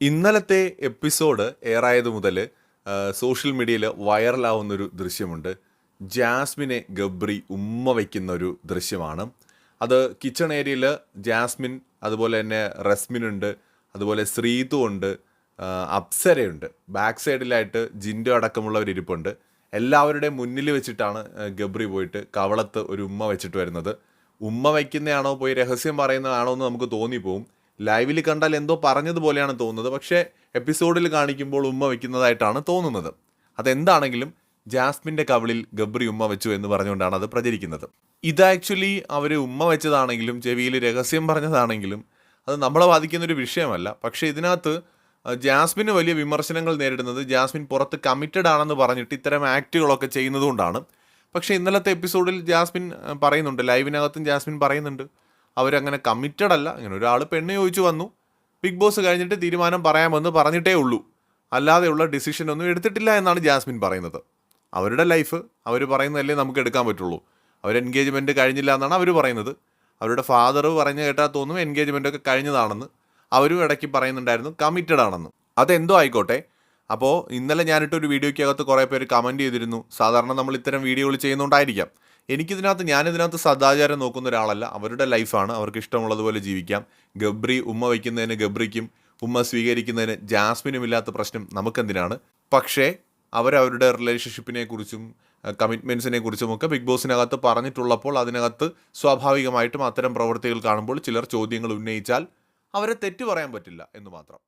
ഇന്നലത്തെ എപ്പിസോഡ് എയറായത് മുതൽ സോഷ്യൽ മീഡിയയിൽ വൈറലാവുന്നൊരു ദൃശ്യമുണ്ട്. ജാസ്മിനെ ഗബ്രി ഉമ്മ വയ്ക്കുന്ന ഒരു ദൃശ്യമാണ്. അത് കിച്ചൺ ഏരിയയിൽ ജാസ്മിൻ അതുപോലെ തന്നെ റസ്മിനുണ്ട് അതുപോലെ ശ്രീതു ഉണ്ട് അപ്സരയുണ്ട്. ബാക്ക് സൈഡിലായിട്ട് ജിൻഡോ അടക്കമുള്ളവർ ഇരിപ്പുണ്ട്. എല്ലാവരുടെയും മുന്നിൽ വെച്ചിട്ടാണ് ഗബ്രി പോയിട്ട് കവളത്ത് ഒരു ഉമ്മ വെച്ചിട്ട് വരുന്നത്. ഉമ്മ വയ്ക്കുന്നതാണോ പോയി രഹസ്യം പറയുന്നതാണോ എന്ന് നമുക്ക് തോന്നിപ്പോവും. ലൈവിൽ കണ്ടാൽ എന്തോ പറഞ്ഞതുപോലെയാണ് തോന്നുന്നത്. പക്ഷേ എപ്പിസോഡിൽ കാണിക്കുമ്പോൾ ഉമ്മ വയ്ക്കുന്നതായിട്ടാണ് തോന്നുന്നത്. അതെന്താണെങ്കിലും ജാസ്മിന്റെ കവിളിൽ ഗബ്രി ഉമ്മ വെച്ചു എന്ന് പറഞ്ഞുകൊണ്ടാണ് അത് പ്രചരിക്കുന്നത്. ഇത് ആക്ച്വലി അവർ ഉമ്മ വെച്ചതാണെങ്കിലും ചെവിയിൽ രഹസ്യം പറഞ്ഞതാണെങ്കിലും അത് നമ്മളെ ബാധിക്കുന്ന ഒരു വിഷയമല്ല. പക്ഷേ ഇതിനകത്ത് ജാസ്മിന് വലിയ വിമർശനങ്ങൾ നേരിടുന്നത് ജാസ്മിൻ പുറത്ത് കമ്മിറ്റഡ് ആണെന്ന് പറഞ്ഞിട്ട് ഇത്തരം ആക്റ്റുകളൊക്കെ ചെയ്യുന്നതുകൊണ്ടാണ്. പക്ഷേ ഇന്നലത്തെ എപ്പിസോഡിൽ ജാസ്മിൻ പറയുന്നുണ്ട്. ലൈവിനകത്തും ജാസ്മിൻ പറയുന്നുണ്ട്. അവരങ്ങനെ കമ്മിറ്റഡ് അല്ല. ഇങ്ങനെ ഒരാൾ പെണ്ണ് ചോദിച്ചു വന്നു. ബിഗ് ബോസ് കഴിഞ്ഞിട്ട് തീരുമാനം പറയാമെന്ന് പറഞ്ഞിട്ടേ ഉള്ളൂ. അല്ലാതെയുള്ള ഡിസിഷൻ ഒന്നും എടുത്തിട്ടില്ല എന്നാണ് ജാസ്മിൻ പറയുന്നത്. അവരുടെ ലൈഫ് അവർ പറയുന്നതല്ലേ നമുക്ക് എടുക്കാൻ പറ്റുള്ളൂ. അവർ എൻഗേജ്മെന്റ് കഴിഞ്ഞില്ല എന്നാണ് അവർ പറയുന്നത്. അവരുടെ ഫാദർ പറഞ്ഞു കേട്ടാൽ തോന്നും എൻഗേജ്മെന്റ് ഒക്കെ കഴിഞ്ഞതാണെന്ന്. അവരും ഇടയ്ക്ക് പറയുന്നുണ്ടായിരുന്നു കമ്മിറ്റഡ് ആണെന്ന്. അതെന്തോ ആയിക്കോട്ടെ. അപ്പോൾ ഇന്നലെ ഞാനിട്ടൊരു വീഡിയോയ്ക്കകത്ത് കുറേ പേര് കമന്റ് ചെയ്തിരുന്നു. സാധാരണ നമ്മൾ ഇത്തരം വീഡിയോകൾ ചെയ്യുന്നുണ്ടായിരിക്കാം. എനിക്കിതിനകത്ത് ഞാനിതിനകത്ത് സദാചാരം നോക്കുന്ന ഒരാളല്ല. അവരുടെ ലൈഫാണ്. അവർക്ക് ഇഷ്ടമുള്ളതുപോലെ ജീവിക്കാം. ഗബ്രി ഉമ്മ വയ്ക്കുന്നതിന് ഗബ്രിക്കും ഉമ്മ സ്വീകരിക്കുന്നതിന് ജാസ്മിനും ഇല്ലാത്ത പ്രശ്നം നമുക്കെന്തിനാണ്? പക്ഷേ അവരവരുടെ റിലേഷൻഷിപ്പിനെ കുറിച്ചും കമ്മിറ്റ്മെൻസിനെ കുറിച്ചും ഒക്കെ ബിഗ് ബോസിനകത്ത് പറഞ്ഞിട്ടുള്ളപ്പോൾ അതിനകത്ത് സ്വാഭാവികമായിട്ടും അത്തരം പ്രവൃത്തികൾ കാണുമ്പോൾ ചിലർ ചോദ്യങ്ങൾ ഉന്നയിച്ചാൽ അവരെ തെറ്റു പറയാൻ പറ്റില്ല എന്ന് മാത്രം.